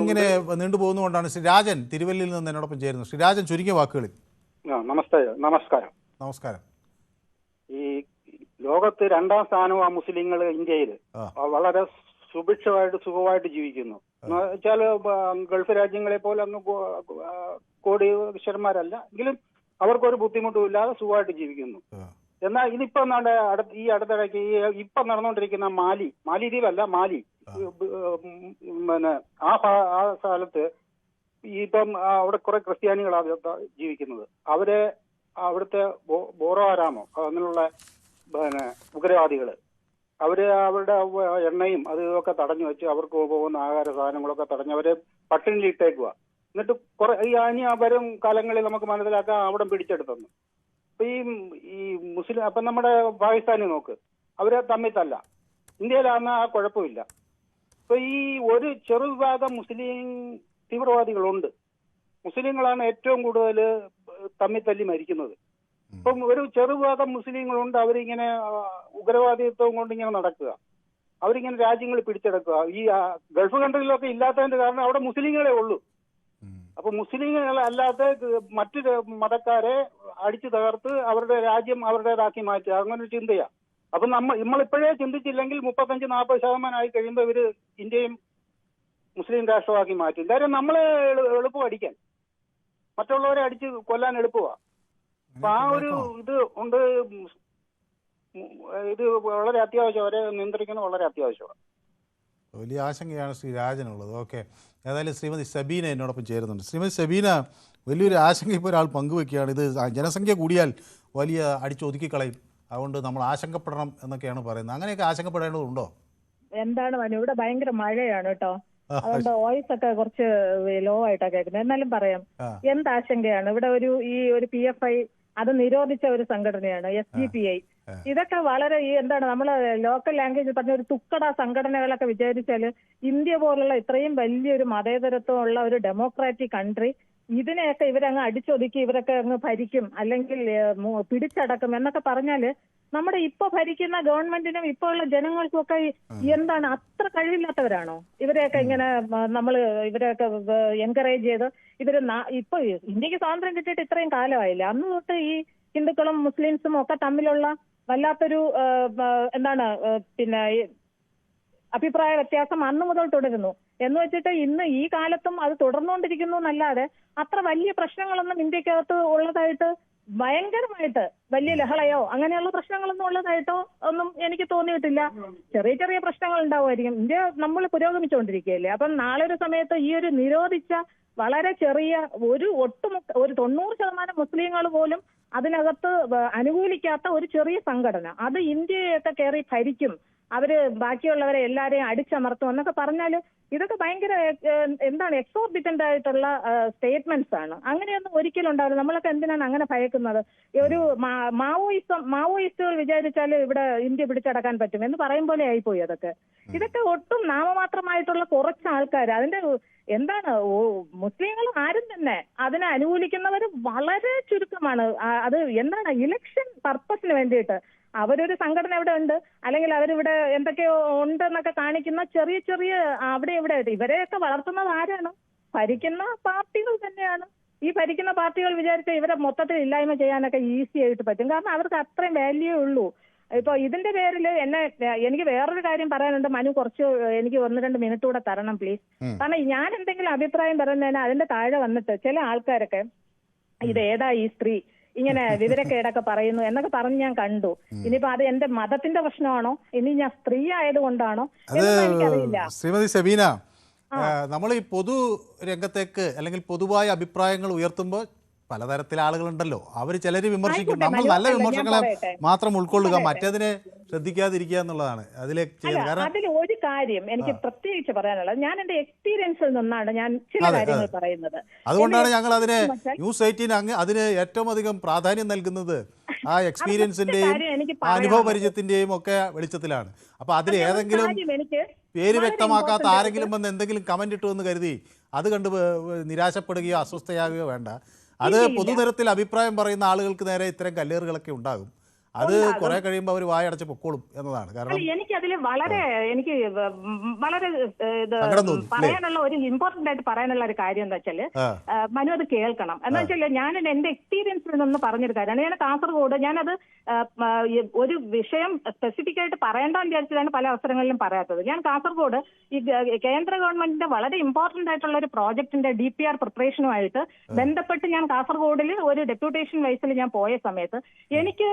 ഇങ്ങനെ നീണ്ടുപോകുന്നതുകൊണ്ടാണ് ശ്രീ രാജൻ തിരുവല്ലയിൽ നിന്ന് എന്നോടൊപ്പം ചേരുന്നത്. ശ്രീ രാജൻ ചുരുങ്ങിയ വാക്കുകളിൽ. നമസ്കാരം നമസ്കാരം. നമസ്കാരം. ഈ ലോകത്ത് രണ്ടാം സ്ഥാനവും ആ മുസ്ലിങ്ങൾ ഇന്ത്യയിൽ വളരെ സുഭിക്ഷമായിട്ട് സുഖമായിട്ട് ജീവിക്കുന്നു. എന്ന് വെച്ചാൽ ഗൾഫ് രാജ്യങ്ങളെ പോലെ അങ്ങ് കോടീശ്വരന്മാരല്ല. എങ്കിലും അവർക്കൊരു ബുദ്ധിമുട്ടും ഇല്ലാതെ സുഖമായിട്ട് ജീവിക്കുന്നു. എന്നാൽ ഇതിപ്പോ ഈ അടുത്തിടയ്ക്ക് ഈ ഇപ്പൊ നടന്നുകൊണ്ടിരിക്കുന്ന മാലി മാലി ദ്വീപല്ല മാലി. പിന്നെ ആ ആ സ്ഥലത്ത് ഇപ്പം അവിടെ കുറെ ക്രിസ്ത്യാനികളാണ് ജീവിക്കുന്നത്. അവരെ അവിടുത്തെ ബോറോ ആരാമോ അങ്ങനെയുള്ള പിന്നെ ഉഗ്രവാദികൾ. അവർ അവരുടെ എണ്ണയും അത് ഇതൊക്കെ തടഞ്ഞു വെച്ച് അവർക്ക് പോകുന്ന ആഹാര സാധനങ്ങളൊക്കെ തടഞ്ഞ് അവരെ പട്ടിണിയിൽ ഇട്ടേക്കുക എന്നിട്ട് കുറെ ഈ ആ വരും കാലങ്ങളിൽ നമുക്ക് മനസ്സിലാക്കാം അവിടെ പിടിച്ചെടുത്തെന്ന്. അപ്പൊ ഈ ഈ മുസ്ലിം അപ്പൊ നമ്മുടെ പാകിസ്ഥാനി നോക്ക്. അവരെ തമ്മിൽ തല്ല. ഇന്ത്യയിലാണെന്ന് ആ കുഴപ്പമില്ല. ഇപ്പൊ ഈ ഒരു ചെറുവിഭാഗം മുസ്ലിം തീവ്രവാദികളുണ്ട്. മുസ്ലിങ്ങളാണ് ഏറ്റവും കൂടുതൽ തമ്മിൽ തല്ലി മരിക്കുന്നത്. ഇപ്പം ഒരു ചെറുവിഭാഗം മുസ്ലിങ്ങളുണ്ട് അവരിങ്ങനെ ഉഗ്രവാദിത്വം കൊണ്ട് ഇങ്ങനെ നടക്കുക. അവരിങ്ങനെ രാജ്യങ്ങൾ പിടിച്ചെടുക്കുക. ഈ ഗൾഫ് കൺട്രിയിലൊക്കെ ഇല്ലാത്തതിന്റെ കാരണം അവിടെ മുസ്ലിങ്ങളെ ഉള്ളൂ. അപ്പൊ മുസ്ലിങ്ങൾ അല്ലാത്ത മറ്റു മതക്കാരെ അടിച്ചു തകർത്ത് അവരുടെ രാജ്യം അവരുടേതാക്കി മാറ്റുക. അങ്ങനെ ഒരു ചിന്തയാ. അപ്പൊ നമ്മൾ നമ്മളിപ്പോഴേ ചിന്തിച്ചില്ലെങ്കിൽ മുപ്പത്തഞ്ച് നാൽപ്പത് ശതമാനമായി കഴിയുമ്പോൾ ഇവർ ഇന്ത്യയും മുസ്ലിം രാഷ്ട്രമാക്കി മാറ്റും. കാര്യം നമ്മളെ എളു- എളുപ്പം അടിക്കാൻ. മറ്റുള്ളവരെ അടിച്ച് കൊല്ലാൻ എളുപ്പമാ അപ്പൊ ആ ഒരു ഇത് ഉണ്ട്. ഇത് വളരെ അത്യാവശ്യം അവരെ നിയന്ത്രിക്കുന്നത് വളരെ അത്യാവശ്യമാണ്. വലിയ ആശങ്കയാണ് ശ്രീ രാജനുള്ളത്. ഓക്കെ. ഏതായാലും ശ്രീമതി സബീന എന്നോടൊപ്പം ചേരുന്നുണ്ട്. ശ്രീമതി സബീന വലിയൊരു ആശങ്ക ഇപ്പോൾ ഒരാൾ പങ്കുവെക്കുകയാണ്. ഇത് ജനസംഖ്യ കൂടിയാൽ വലിയ അടിച്ചൊതുക്കി കളയും അതുകൊണ്ട് നമ്മൾ ആശങ്കപ്പെടണം എന്നൊക്കെയാണ് പറയുന്നത്. അങ്ങനെയൊക്കെ ആശങ്കപ്പെടേണ്ടതുണ്ടോ? എന്താണ് മനു? ഇവിടെ ഭയങ്കര മഴയാണ് കേട്ടോ. അതുകൊണ്ട് വോയിസ് ഒക്കെ കുറച്ച് ലോ ആയിട്ടാ കേൾക്കുന്നത്. എന്നാലും പറയാം. എന്ത് ആശങ്കയാണ് ഇവിടെ ഒരു ഈ ഒരു പി എഫ് ഐ അത് നിരോധിച്ച ഒരു സംഘടനയാണ് എസ് ഡി പി ഐ ഇതൊക്കെ വളരെ ഈ എന്താണ് നമ്മൾ ലോക്കൽ ലാംഗ്വേജ് പറഞ്ഞ ഒരു തുക്കട സംഘടനകളൊക്കെ വിചാരിച്ചാൽ ഇന്ത്യ പോലുള്ള ഇത്രയും വലിയൊരു മതേതരത്വം ഉള്ള ഒരു ഡെമോക്രാറ്റിക് കൺട്രി ഇതിനെയൊക്കെ ഇവരങ്ങ് അടിച്ചൊതുക്കി ഇവരൊക്കെ അങ്ങ് ഭരിക്കും. അല്ലെങ്കിൽ പിടിച്ചടക്കും എന്നൊക്കെ പറഞ്ഞാൽ നമ്മുടെ ഇപ്പൊ ഭരിക്കുന്ന ഗവൺമെന്റിനും ഇപ്പൊ ഉള്ള ജനങ്ങൾക്കും ഒക്കെ എന്താണ് അത്ര കഴിവില്ലാത്തവരാണോ? ഇവരെയൊക്കെ ഇങ്ങനെ നമ്മൾ ഇവരെയൊക്കെ എൻകറേജ് ചെയ്ത് ഇവർ ഇപ്പൊ ഇന്ത്യയ്ക്ക് സ്വാതന്ത്ര്യം കിട്ടിയിട്ട് ഇത്രയും കാലമായില്ല? അന്ന് തൊട്ട് ഈ ഹിന്ദുക്കളും മുസ്ലിംസും ഒക്കെ തമ്മിലുള്ള വല്ലാത്തൊരു എന്താണ് പിന്നെ അഭിപ്രായ വ്യത്യാസം അന്ന് മുതൽ തുടരുന്നു. എന്ന് വെച്ചിട്ട് ഇന്ന് ഈ കാലത്തും അത് തുടർന്നുകൊണ്ടിരിക്കുന്നു എന്നല്ലാതെ അത്ര വലിയ പ്രശ്നങ്ങളൊന്നും ഇന്ത്യക്കകത്ത് ഉള്ളതായിട്ട് ഭയങ്കരമായിട്ട് വലിയ ലഹളയോ അങ്ങനെയുള്ള പ്രശ്നങ്ങളൊന്നും ഉള്ളതായിട്ടോ ഒന്നും എനിക്ക് തോന്നിയിട്ടില്ല. ചെറിയ ചെറിയ പ്രശ്നങ്ങൾ ഉണ്ടാവുമായിരിക്കും. ഇന്ത്യ നമ്മൾ പുരോഗമിച്ചുകൊണ്ടിരിക്കുകയല്ലേ. അപ്പം നാളെ ഒരു സമയത്ത് ഈ ഒരു നിരോധിച്ച വളരെ ചെറിയ ഒരു ഒട്ടുമുക്ക ഒരു തൊണ്ണൂറ് ശതമാനം മുസ്ലിങ്ങൾ പോലും അതിനകത്ത് അനുകൂലിക്കാത്ത ഒരു ചെറിയ സംഘടന. അത് ഇന്ത്യയൊക്കെ കയറി ഭരിക്കും. അവർ ബാക്കിയുള്ളവരെ എല്ലാരെയും അടിച്ചമർത്തും എന്നൊക്കെ പറഞ്ഞാൽ ഇതൊക്കെ ഭയങ്കര എന്താണ് എക്സോർബിറ്റന്റ് ആയിട്ടുള്ള സ്റ്റേറ്റ്മെന്റ്സ് ആണ്. അങ്ങനെയൊന്നും ഒരിക്കലും ഉണ്ടാവില്ല. നമ്മളൊക്കെ എന്തിനാണ് അങ്ങനെ ഭയക്കുന്നത്? ഒരു മാവോയിസം മാവോയിസ്റ്റുകൾ വിചാരിച്ചാൽ ഇവിടെ ഇന്ത്യ പിടിച്ചടക്കാൻ പറ്റും എന്ന് പറയും പോലെ ആയിപ്പോയി അതൊക്കെ. ഇതൊക്കെ ഒട്ടും നാമമാത്രമായിട്ടുള്ള കുറച്ച് ആൾക്കാർ അതിന്റെ എന്താണ് മുസ്ലിങ്ങൾ ആരും തന്നെ അതിനെ അനുകൂലിക്കുന്നവർ വളരെ ചുരുക്കമാണ്. അത് എന്താണ് ഇലക്ഷൻ പർപ്പസിന് വേണ്ടിയിട്ട് അവരൊരു സംഘടന ഇവിടെ ഉണ്ട്. അല്ലെങ്കിൽ അവരിവിടെ എന്തൊക്കെയോ ഉണ്ടെന്നൊക്കെ കാണിക്കുന്ന ചെറിയ ചെറിയ അവിടെ ഇവിടെ ഇവരെയൊക്കെ വളർത്തുന്നത് ആരാണ്? ഭരിക്കുന്ന പാർട്ടികൾ തന്നെയാണ്. ഈ ഭരിക്കുന്ന പാർട്ടികൾ വിചാരിച്ച ഇവരെ മൊത്തത്തിൽ ഇല്ലായ്മ ചെയ്യാനൊക്കെ ഈസി ആയിട്ട് പറ്റും. കാരണം അവർക്ക് അത്രയും വാല്യൂ ഉള്ളൂ. ഇപ്പൊ ഇതിന്റെ പേരിൽ എന്നെ എനിക്ക് വേറൊരു കാര്യം പറയാനുണ്ട്. മനു കുറച്ച് എനിക്ക് ഒന്ന് രണ്ട് മിനിറ്റ് കൂടെ തരണം പ്ലീസ് കാരണം ഞാൻ എന്തെങ്കിലും അഭിപ്രായം പറയുന്നതിന് അതിന്റെ താഴെ വന്നിട്ട് ചില ആൾക്കാരൊക്കെ ഇത് ഏതാ ഈ സ്ത്രീ? ഇങ്ങനെ വിവരക്കേടൊക്കെ പറയുന്നു എന്നൊക്കെ പറഞ്ഞ് ഞാൻ കണ്ടു. ഇനിയിപ്പോ അത് എന്റെ മതത്തിന്റെ പ്രശ്നമാണോ? ഇനി ഞാൻ സ്ത്രീ ആയതുകൊണ്ടാണോ? എന്നൊന്നും എനിക്കറിയില്ല. ശ്രീമതി സെബീന നമ്മൾ ഈ പൊതു രംഗത്തേക്ക് അല്ലെങ്കിൽ പൊതുവായ അഭിപ്രായങ്ങൾ ഉയർത്തുമ്പോൾ പലതരത്തിലെ ആളുകളുണ്ടല്ലോ. അവർ ചിലർ വിമർശിക്കും. നമ്മൾ നല്ല വിമർശനങ്ങളെ മാത്രം ഉൾക്കൊള്ളുക മറ്റേതിനെ ശ്രദ്ധിക്കാതിരിക്കുക എന്നുള്ളതാണ്. അതിലേക്ക് ചെയ്യുന്നത് കാരണം അതിൽ ഒരു കാര്യം എനിക്ക് പ്രത്യേകിച്ച് പറയാനുള്ളത് ഞാൻ എന്റെ എക്സ്പീരിയൻസിൽ നിന്നാണ് ഞാൻ ചില കാര്യങ്ങൾ പറയുന്നത്. അതുകൊണ്ടാണ് ഞങ്ങൾ അതിനെ ന്യൂസ് എയ്റ്റീൻ അങ്ങ് അതിന് ഏറ്റവും അധികം പ്രാധാന്യം നൽകുന്നത് ആ എക്സ്പീരിയൻസിന്റെയും അനുഭവ പരിചയത്തിന്റെയും ഒക്കെ വെളിച്ചത്തിലാണ്. അപ്പൊ അതിൽ ഏതെങ്കിലും പേര് വ്യക്തമാക്കാത്ത ആരെങ്കിലും വന്ന് എന്തെങ്കിലും കമന്റ് ഇട്ടു എന്ന് കരുതി അത് കണ്ട് നിരാശപ്പെടുകയോ അസ്വസ്ഥയാകുകയോ വേണ്ട. അത്. പൊതുതരത്തിൽ അഭിപ്രായം പറയുന്ന ആളുകൾക്ക് നേരെ ഇത്തരം കല്ലേറുകളൊക്കെ ഉണ്ടാകും അത്. കുറെ കഴിയുമ്പോൾ അവർ വായടച്ച് പൊക്കോളും എന്നതാണ്. കാരണം എനിക്ക് അതിൽ വളരെ എനിക്ക് വളരെ ഇത്? പറയാനുള്ള ഒരു ഇമ്പോർട്ടന്റ് ആയിട്ട് പറയാനുള്ള ഒരു കാര്യം എന്താ വെച്ചാൽ മനു അത് കേൾക്കണം. എന്ന് വെച്ചാൽ ഞാൻ എന്റെ എക്സ്പീരിയൻസിൽ നിന്ന് പറഞ്ഞൊരു കാര്യമാണ് ഞാൻ കാസർഗോഡ് ഞാനത് ഒരു വിഷയം സ്പെസിഫിക് ആയിട്ട് പറയേണ്ടെന്ന് വിചാരിച്ചതാണ് പല അവസരങ്ങളിലും പറയാത്തത്. ഞാൻ കാസർഗോഡ് ഈ കേന്ദ്ര ഗവൺമെന്റിന്റെ വളരെ ഇമ്പോർട്ടന്റ് ആയിട്ടുള്ള ഒരു പ്രോജക്ടിന്റെ ഡി പി ആർ പ്രിപ്പറേഷനുമായിട്ട് ബന്ധപ്പെട്ട് ഞാൻ കാസർഗോഡിൽ ഒരു ഡെപ്യൂട്ടേഷൻ വൈസിൽ ഞാൻ പോയ സമയത്ത് എനിക്ക്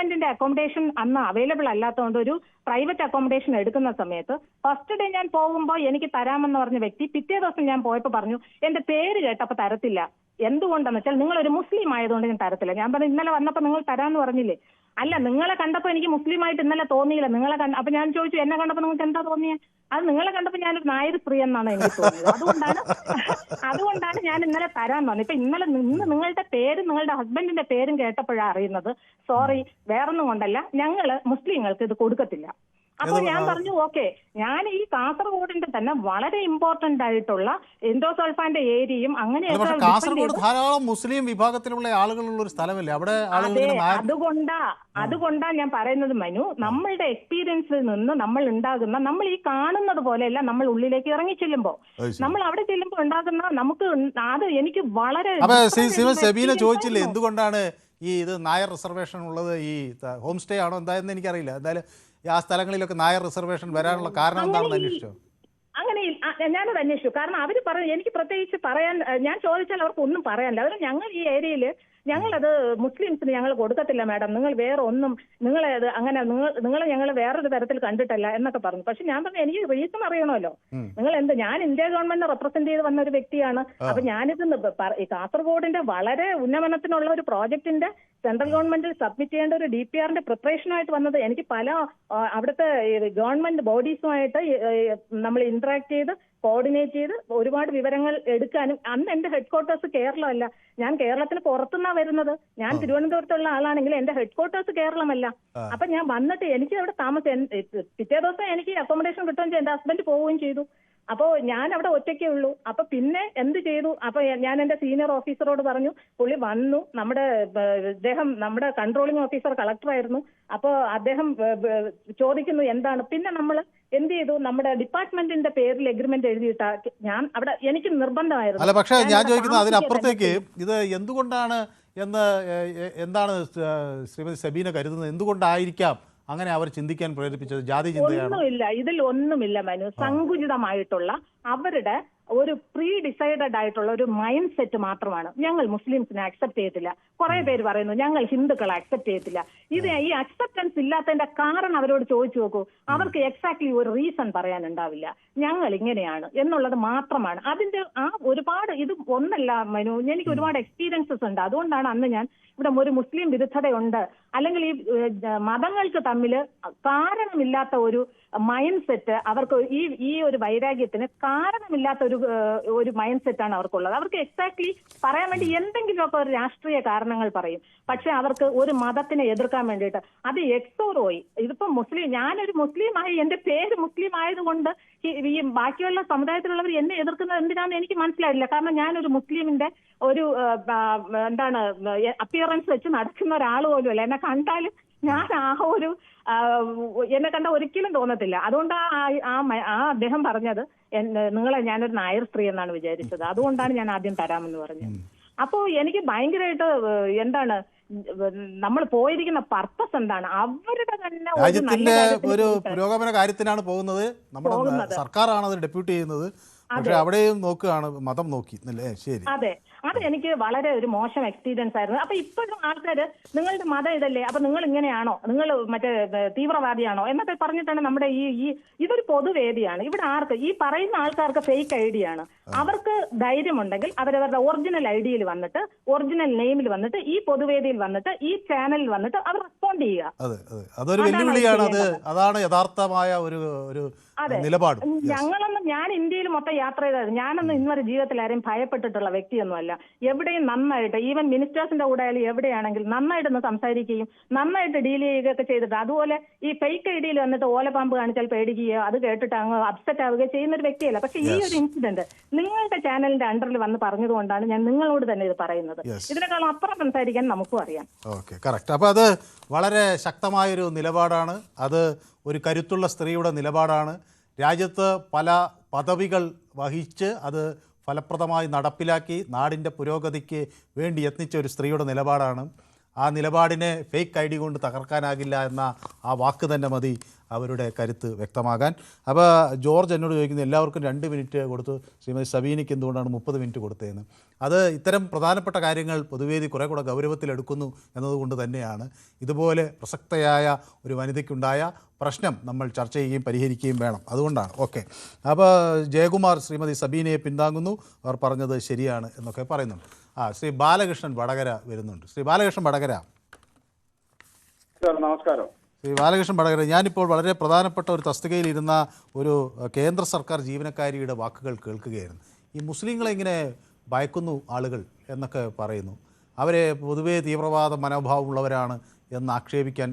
ഗവൺമെന്റിന്റെ അക്കോമഡേഷൻ അന്ന് അവൈലബിൾ അല്ലാത്തതുകൊണ്ട് ഒരു പ്രൈവറ്റ് അക്കോമഡേഷൻ എടുക്കുന്ന സമയത്ത് ഫസ്റ്റ് ഡേ ഞാൻ പോകുമ്പോൾ എനിക്ക് തരാമെന്ന് പറഞ്ഞ വ്യക്തി പിറ്റേ ദിവസം ഞാൻ പോയപ്പോൾ പറഞ്ഞു എന്റെ പേര് കേട്ടപ്പോൾ തരത്തില്ല. എന്തുകൊണ്ടെന്ന് വെച്ചാൽ നിങ്ങൾ ഒരു മുസ്ലിം ആയതുകൊണ്ട് ഞാൻ തരത്തില്ല. ഞാൻ പറഞ്ഞു ഇന്നലെ വന്നപ്പോൾ നിങ്ങൾ തരാമെന്ന് പറഞ്ഞില്ലേ? അല്ല നിങ്ങളെ കണ്ടപ്പോൾ എനിക്ക് മുസ്ലിം ആയിട്ട് ഇന്നലെ തോന്നിയില്ല. നിങ്ങളെ കണ്ട അപ്പൊ ഞാൻ ചോദിച്ചു എന്നെ കണ്ടപ്പോൾ നിങ്ങൾക്ക് എന്താ തോന്നിയത് അത് നിങ്ങളെ കണ്ടപ്പോൾ ഞാനൊരു നായർ സ്ത്രീ എന്നാണ് എനിക്ക് തോന്നിയത്. അതുകൊണ്ടാണ് അതുകൊണ്ടാണ് ഞാൻ ഇന്നലെ തരാൻ വന്നത്. ഇപ്പൊ ഇന്നലെ നിന്ന് നിങ്ങളുടെ പേരും നിങ്ങളുടെ ഹസ്ബൻഡിന്റെ പേരും കേട്ടപ്പോഴാണ് അറിയുന്നത്. സോറി വേറൊന്നും കൊണ്ടല്ല. ഞങ്ങൾ മുസ്ലിങ്ങൾക്ക് ഇത് കൊടുക്കത്തില്ല. അപ്പൊ ഞാൻ പറഞ്ഞു ഓക്കെ ഞാൻ ഈ കാസർഗോഡിന്റെ തന്നെ വളരെ ഇമ്പോർട്ടന്റ് ആയിട്ടുള്ള എൻഡോസൾഫാന്റെ ഏരിയയും അങ്ങനെയൊക്കെ കാസർഗോഡ് ധാരാളം മുസ്ലിം വിഭാഗത്തിലുള്ള ആളുകളുള്ള ഒരു സ്ഥലമല്ലേ? അവിടെ അതെ അതുകൊണ്ടാ അതുകൊണ്ടാ ഞാൻ പറയുന്നത് മനു നമ്മളുടെ എക്സ്പീരിയൻസിൽ നിന്ന് നമ്മൾ ഉണ്ടാകുന്ന നമ്മൾ ഈ കാണുന്നത് പോലെയല്ല നമ്മൾ ഉള്ളിലേക്ക് ഇറങ്ങി ചെല്ലുമ്പോ. നമ്മൾ അവിടെ ചെല്ലുമ്പോൾ ഉണ്ടാകുന്ന നമുക്ക് അത് എനിക്ക് വളരെ സെബീന ചോദിച്ചില്ലേ എന്തുകൊണ്ടാണ് ഈ ഇത് നായർ റിസർവേഷൻ ഉള്ളത് ഈ ഹോം സ്റ്റേ ആണോ എന്തായെന്ന് എനിക്കറിയില്ല. എന്തായാലും ആ സ്ഥലങ്ങളിലൊക്കെ നായർ റിസർവേഷൻ വരാനുള്ള കാരണം എന്താണെന്ന് അന്വേഷിച്ചോ? അങ്ങനെ ഞാനത് അന്വേഷിച്ചു. കാരണം അവർ പറഞ്ഞു എനിക്ക് പ്രത്യേകിച്ച് പറയാൻ ഞാൻ ചോദിച്ചാൽ അവർക്ക് ഒന്നും പറയാനില്ല. അവർ ഞങ്ങൾ ഈ ഏരിയയിൽ ഞങ്ങളത് മുസ്ലിംസിന് ഞങ്ങൾ കൊടുക്കത്തില്ല മാഡം. നിങ്ങൾ വേറെ ഒന്നും നിങ്ങളെ അത് അങ്ങനെ നിങ്ങൾ നിങ്ങളെ ഞങ്ങൾ വേറൊരു തരത്തിൽ കണ്ടിട്ടല്ല എന്നൊക്കെ പറഞ്ഞു. പക്ഷെ ഞാൻ പറഞ്ഞു എനിക്ക് റീസൺ അറിയണമല്ലോ. നിങ്ങൾ എന്ത് ഞാൻ ഇന്ത്യ ഗവൺമെന്റിനെ റെപ്രസെന്റ് ചെയ്ത് വന്ന ഒരു വ്യക്തിയാണ് അപ്പൊ ഞാനിത് കാസർഗോഡിന്റെ വളരെ ഉന്നമനത്തിനുള്ള ഒരു പ്രോജക്ടിന്റെ സെൻട്രൽ ഗവൺമെന്റിൽ സബ്മിറ്റ് ചെയ്യേണ്ട ഒരു ഡി പി ആറിന്റെ പ്രിപ്പറേഷനായിട്ട് വന്നത് എനിക്ക് പല അവിടുത്തെ ഗവൺമെന്റ് ബോഡീസുമായിട്ട് നമ്മൾ ഇന്ററാക്ട് ചെയ്ത് കോർഡിനേറ്റ് ചെയ്ത് ഒരുപാട് വിവരങ്ങൾ എടുക്കാനും അന്ന് എന്റെ ഹെഡ് ക്വാർട്ടേഴ്സ് കേരളമല്ല ഞാൻ കേരളത്തിന് പുറത്തുനിന്നാ വരുന്നത്. ഞാൻ തിരുവനന്തപുരത്തുള്ള ആളാണെങ്കിൽ എന്റെ ഹെഡ് ക്വാർട്ടേഴ്സ് കേരളമല്ല. അപ്പൊ ഞാൻ വന്നിട്ട് എനിക്ക് അവിടെ താമസം പിറ്റേ ദിവസം എനിക്ക് അക്കോമഡേഷൻ കിട്ടുകയും ചെയ്യും എന്റെ ഹസ്ബൻഡ് പോവുകയും ചെയ്തു. അപ്പോ ഞാൻ അവിടെ ഒറ്റയ്ക്കേ ഉള്ളൂ. അപ്പൊ പിന്നെ എന്ത് ചെയ്തു? അപ്പൊ ഞാൻ എന്റെ സീനിയർ ഓഫീസറോട് പറഞ്ഞു പുള്ളി വന്നു. നമ്മുടെ അദ്ദേഹം ഇദ്ദേഹം നമ്മുടെ കൺട്രോളിംഗ് ഓഫീസർ കളക്ടറായിരുന്നു അപ്പോ അദ്ദേഹം ചോദിക്കുന്നു എന്താണ്? പിന്നെ നമ്മൾ എന്ത് ചെയ്തു? നമ്മുടെ ഡിപ്പാർട്ട്മെന്റിന്റെ പേരിൽ എഗ്രിമെന്റ് എഴുതിയിട്ട ഞാൻ അവിടെ എനിക്ക് നിർബന്ധമായിരുന്നു. അല്ല പക്ഷേ ഞാൻ ചോദിക്കുന്നത് അതിനപ്പുറത്തേക്ക് ഇത് എന്തുകൊണ്ടാണ് എന്ന് എന്താണ് ശ്രീമതി സബീന കരുതുന്നത്? എന്തുകൊണ്ടായിരിക്കാം അങ്ങനെ അവർ ചിന്തിക്കാൻ പ്രേരിപ്പിച്ചത് ജാതി ഒന്നുമില്ല ഇതിൽ ഒന്നുമില്ല മനു. സങ്കുചിതമായിട്ടുള്ള അവരുടെ ഒരു പ്രീ ഡിസൈഡഡ് ആയിട്ടുള്ള ഒരു മൈൻഡ് സെറ്റ് മാത്രമാണ്. ഞങ്ങൾ മുസ്ലിംസിനെ അക്സെപ്റ്റ് ചെയ്യത്തില്ല. കുറെ പേര് പറയുന്നു ഞങ്ങൾ ഹിന്ദുക്കളെ അക്സെപ്റ്റ് ചെയ്യത്തില്ല. ഇത് ഈ അക്സെപ്റ്റൻസ് ഇല്ലാത്തതിന്റെ കാരണം അവരോട് ചോദിച്ചു നോക്കൂ. അവർക്ക് എക്സാക്ട്ലി ഒരു റീസൺ പറയാനുണ്ടാവില്ല. ഞങ്ങൾ ഇങ്ങനെയാണ് എന്നുള്ളത് മാത്രമാണ്. അതിന്റെ ആ ഒരുപാട് ഇത് ഒന്നല്ല മനു. എനിക്ക് ഒരുപാട് എക്സ്പീരിയൻസസ് ഉണ്ട്. അതുകൊണ്ടാണ് അന്ന് ഞാൻ ഇവിടെ ഒരു മുസ്ലിം വിരുദ്ധതയുണ്ട്. അല്ലെങ്കിൽ ഈ മതങ്ങൾക്ക് തമ്മിൽ കാരണമില്ലാത്ത ഒരു മൈൻഡ് സെറ്റ് അവർക്ക് ഈ ഈ ഒരു വൈരാഗ്യത്തിന് കാരണമില്ലാത്ത ഒരു ഒരു മൈൻഡ് സെറ്റാണ് അവർക്കുള്ളത്. അവർക്ക് എക്സാക്ട്ലി പറയാൻ വേണ്ടി എന്തെങ്കിലുമൊക്കെ ഒരു രാഷ്ട്രീയ കാരണങ്ങൾ പറയും. പക്ഷെ അവർക്ക് ഒരു മതത്തിനെ എതിർക്കാൻ വേണ്ടിയിട്ട് അത് എക്സോറോയി ഇതിപ്പോ മുസ്ലിം ഞാനൊരു മുസ്ലിമായി എന്റെ പേര് മുസ്ലിം ആയതുകൊണ്ട് ഈ ബാക്കിയുള്ള സമുദായത്തിലുള്ളവർ എന്നെ എതിർക്കുന്നത് എന്തിനാണെന്ന് എനിക്ക് മനസ്സിലായില്ല. കാരണം ഞാനൊരു മുസ്ലിമിന്റെ ഒരു എന്താണ് ആ, അപ്പിയറൻസ് വെച്ച് നടക്കുന്ന ഒരാൾ പോലും അല്ല. എന്നെ കണ്ടാലും ഞാൻ ആ ഒരു എന്നെ കണ്ട ഒരിക്കലും തോന്നത്തില്ല. അതുകൊണ്ട് ആ ആ അദ്ദേഹം പറഞ്ഞത് നിങ്ങളെ ഞാനൊരു നായർ സ്ത്രീ എന്നാണ് വിചാരിച്ചത്. അതുകൊണ്ടാണ് ഞാൻ ആദ്യം തരാമെന്ന് പറഞ്ഞത്. അപ്പോ എനിക്ക് ഭയങ്കരമായിട്ട് എന്താണ് നമ്മൾ പോയിരിക്കുന്ന പർപ്പസ് എന്താണ്? അവരുടെ തന്നെ രാജ്യത്തിന്റെ ഒരു പുരോഗമന കാര്യത്തിനാണ് പോകുന്നത്. നമ്മുടെ സർക്കാർ സർക്കാരാണ് അത് ഡെപ്യൂട്ട് ചെയ്യുന്നത്. പക്ഷെ അവിടെയും നോക്കുകയാണ് മതം നോക്കി. അല്ലേ? ശരി. അതെ. അത് എനിക്ക് വളരെ ഒരു മോശം എക്സ്പീരിയൻസ് ആയിരുന്നു. അപ്പൊ ഇപ്പോഴും ആൾക്കാർ നിങ്ങളുടെ മതം ഇതല്ലേ അപ്പൊ നിങ്ങൾ ഇങ്ങനെയാണോ? നിങ്ങൾ മറ്റേ തീവ്രവാദിയാണോ? എന്നൊക്കെ പറഞ്ഞിട്ടാണ് നമ്മുടെ ഈ ഈ ഇതൊരു പൊതുവേദിയാണ്. ഇവിടെ ആർക്ക് ഈ പറയുന്ന ആൾക്കാർക്ക് ഫേക്ക് ഐഡിയ ആണ്. അവർക്ക് ധൈര്യമുണ്ടെങ്കിൽ അവരവരുടെ ഒറിജിനൽ ഐ ഡിയിൽ വന്നിട്ട് ഒറിജിനൽ നെയിമിൽ വന്നിട്ട് ഈ പൊതുവേദിയിൽ വന്നിട്ട് ഈ ചാനലിൽ വന്നിട്ട് അവർ റെസ്പോണ്ട് ചെയ്യുക. അതെ അതെ. അതൊരു വെല്ലുവിളിയാണ് അത്. അതാണ് യഥാർത്ഥമായ ഒരു ഒരു. നിലപാടും. ഞങ്ങളൊന്നും ഞാൻ ഇന്ത്യയിൽ മൊത്തം യാത്ര ചെയ്തത് ഞാനൊന്നും ഇന്നുവരെ ജീവിതത്തിൽ ആരെയും ഭയപ്പെട്ടിട്ടുള്ള വ്യക്തിയൊന്നുമല്ല. എവിടെയും നന്നായിട്ട് ഈവൻ മിനിസ്റ്റേഴ്സിന്റെ കൂടെ ആയാലും എവിടെയാണെങ്കിലും നന്നായിട്ടൊന്ന് സംസാരിക്കുകയും നന്നായിട്ട് ഡീൽ ചെയ്യുകയൊക്കെ ചെയ്തിട്ട് അതുപോലെ ഈ ഫേക്ക് ഐ ഡിയിൽ വന്നിട്ട് ഓലപ്പാമ്പ് കാണിച്ചാൽ പേടിക്കുകയോ അത് കേട്ടിട്ട് അങ്ങ് അപ്സെറ്റ് ആവുകയോ ചെയ്യുന്ന ഒരു വ്യക്തിയല്ല. പക്ഷെ ഈ ഒരു ഇൻസിഡന്റ് നിങ്ങളുടെ ചാനലിന്റെ അണ്ടറിൽ വന്ന് പറഞ്ഞതുകൊണ്ടാണ് ഞാൻ നിങ്ങളോട് തന്നെ ഇത് പറയുന്നത്. ഇതിനേക്കാളും അപ്പുറം സംസാരിക്കാൻ നമുക്കും അറിയാം. ഓക്കെ കറക്റ്റ് അപ്പോൾ അത് വളരെ ശക്തമായൊരു നിലപാടാണ്. അത് ഒരു കരുത്തുള്ള സ്ത്രീയുടെ നിലപാടാണ്. രാജ്യത്ത് പല പദവികൾ വഹിച്ച് അത് ഫലപ്രദമായി നടപ്പിലാക്കി നാടിന്റെ പുരോഗതിക്ക് വേണ്ടി യത്നിച്ച ഒരു സ്ത്രീയുടെ നിലപാടാണ്. ആ നിലപാടിനെ ഫേക്ക് ഐ ഡി കൊണ്ട് തകർക്കാനാകില്ല എന്ന ആ വാക്ക് തന്നെ മതി അവരുടെ കരുത്ത് വ്യക്തമാകാൻ. അപ്പോൾ ജോർജ് എന്നോട് ചോദിക്കുന്നത് എല്ലാവർക്കും രണ്ട് മിനിറ്റ് കൊടുത്തു. ശ്രീമതി സബീനയ്ക്ക് എന്തുകൊണ്ടാണ് മുപ്പത് മിനിറ്റ് കൊടുത്തതെന്ന്? അത് ഇത്തരം പ്രധാനപ്പെട്ട കാര്യങ്ങൾ പൊതുവേദി കുറേ കൂടെ ഗൗരവത്തിലെടുക്കുന്നു എന്നതുകൊണ്ട് തന്നെയാണ്. ഇതുപോലെ പ്രസക്തയായ ഒരു വനിതയ്ക്കുണ്ടായ പ്രശ്നം നമ്മൾ ചർച്ച ചെയ്യുകയും പരിഹരിക്കുകയും വേണം. അതുകൊണ്ടാണ്. ഓക്കെ. അപ്പോൾ ജയകുമാർ ശ്രീമതി സബീനയെ പിന്താങ്ങുന്നു. അവർ പറഞ്ഞത് ശരിയാണ് എന്നൊക്കെ പറയുന്നുണ്ട്. ആ ശ്രീ ബാലകൃഷ്ണൻ വടകര വരുന്നുണ്ട്. ശ്രീ ബാലകൃഷ്ണൻ വടകര. സാർ നമസ്കാരം. ശ്രീ ബാലകൃഷ്ണൻ വടകര ഞാനിപ്പോൾ വളരെ പ്രധാനപ്പെട്ട ഒരു തസ്തികയിൽ ഇരുന്ന ഒരു കേന്ദ്ര സർക്കാർ ജീവനക്കാരിയുടെ വാക്കുകൾ കേൾക്കുകയായിരുന്നു. ഈ മുസ്ലിങ്ങളെ ഇങ്ങനെ ഭയക്കുന്നു ആളുകൾ എന്നൊക്കെ പറയുന്നു. അവരെ പൊതുവേ തീവ്രവാദ മനോഭാവമുള്ളവരാണ് എന്ന് ആക്ഷേപിക്കാൻ